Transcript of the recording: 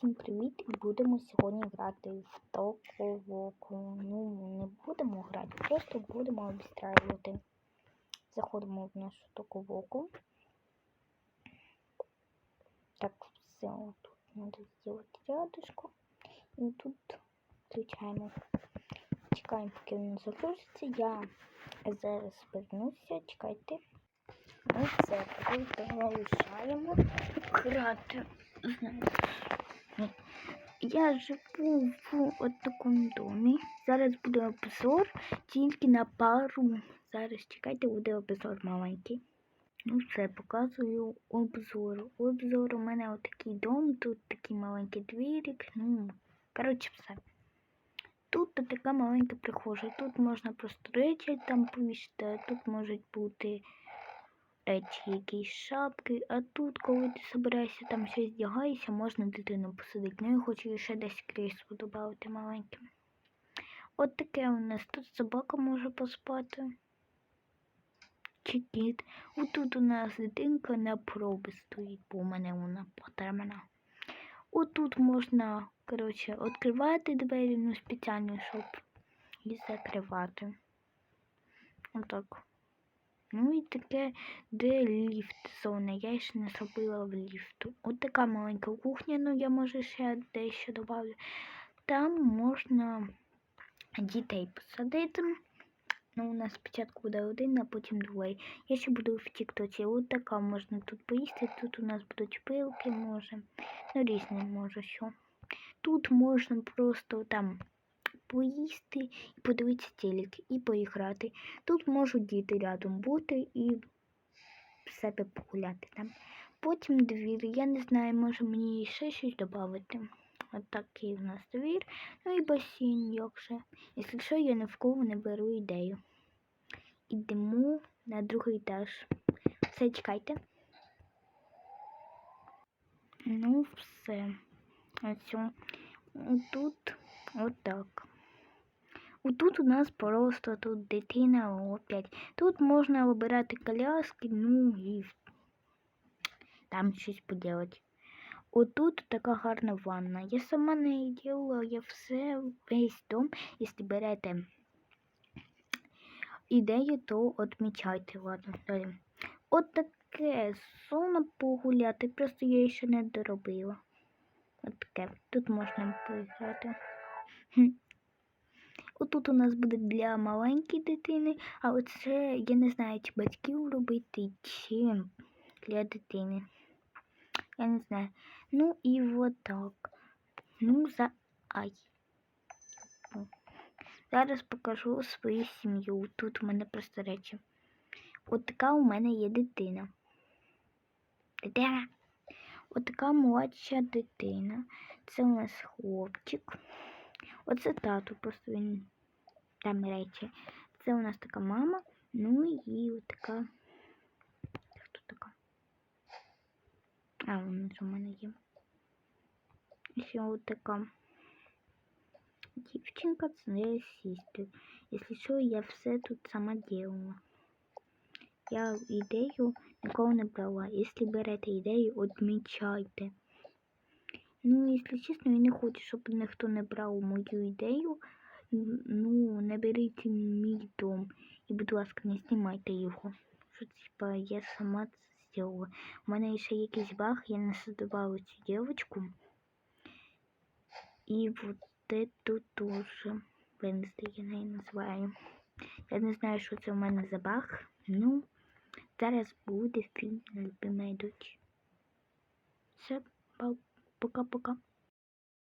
Всім привіт! І будемо сьогодні грати в токовоку. Ну, не будемо грати, просто будемо обстрілювати. Заходимо в нашу токовоку. Так, все, тут треба зробити рядышку. І тут включаємо. Чекаємо, поки він загрузиться. Я зараз вернуся, чекайте. Ну все, залишаємо грати. Я живу в от такому домі. Зараз буде обзор тільки на пару. Зараз чекайте, буде обзор маленький. Ну все, показую обзор. Обзор у мене отакий дом, тут такий маленький двірик. Ну, коротше, все. Тут така маленька прихожа. Тут можна просто речі там повісити, а тут можуть бути речі, якісь шапки, а тут, коли ти собираєшся там щось вдягаєшся, можна дитину посадити. Ну я хочу ще десь крісло додати маленьким. От таке у нас тут собака може поспати. Чи кіт. Отут у нас дитинка на проби стоїть, бо у мене вона потермана. Отут можна, коротше, відкривати двері, ну спеціально, щоб і закривати. Отак. Ну і таке, де ліфт зона. Я ще не зробила в ліфту. От така маленька кухня, ну я може ще дещо додавлю. Там можна дітей посадити. Ну, у нас спочатку буде один, а потім двоє. Я ще буду в Тіктоці. От така можна тут поїсти. Тут у нас будуть пилки, може. Ну, різне може що. Тут можна просто там поїсти і подивитися телек, і поіграти. Тут можуть діти рядом бути і себе погуляти там. Потім двір. Я не знаю, може мені ще щось додати. От такий у нас двір. Ну і басейн, як же. Якщо що, я ні в кого не беру ідею. Ідемо на другий етаж. Все, чекайте. Ну, все. Ось. Тут отак. Отут у нас просто тут дитина опять. Тут можна вибирати коляски, ну і там щось поділати. Отут така гарна ванна. Я сама не діла, я все, весь дом, якщо берете ідею, то відмічайте. Ладно, далі. От таке зона погуляти, просто я ще не доробила. От таке. Тут можна поіграти. Отут у нас буде для маленької дитини, а оце я не знаю, чи батьків робити, чи для дитини. Я не знаю. Ну і вот так. Ну, за ай. Зараз покажу свою сім'ю. Тут у мене просто речі. От така у мене є дитина. Дитина. От така молодша дитина. Це у нас хлопчик. Оце тату, просто він там речі. Це у нас така мама. Ну і така. Хто така? А, вона ж у мене є. Ще от така. Дівчинка це не сістер. Якщо що, я все тут сама делала. Я ідею ніколи не брала. Якщо берете ідею, відмічайте. Ну, якщо чесно, я не хочу, щоб ніхто не брав мою ідею. Ну, не беріть мій дом. І, будь ласка, не знімайте його. Що, типа, я сама це зробила. У мене ще якийсь баг, я не создавала цю дівчинку. І вот эту тоже. Венсти я неї називаю. Я не знаю, що це у мене за баг. Ну, зараз буде фільм «Любимая дочь». Все, 不高不高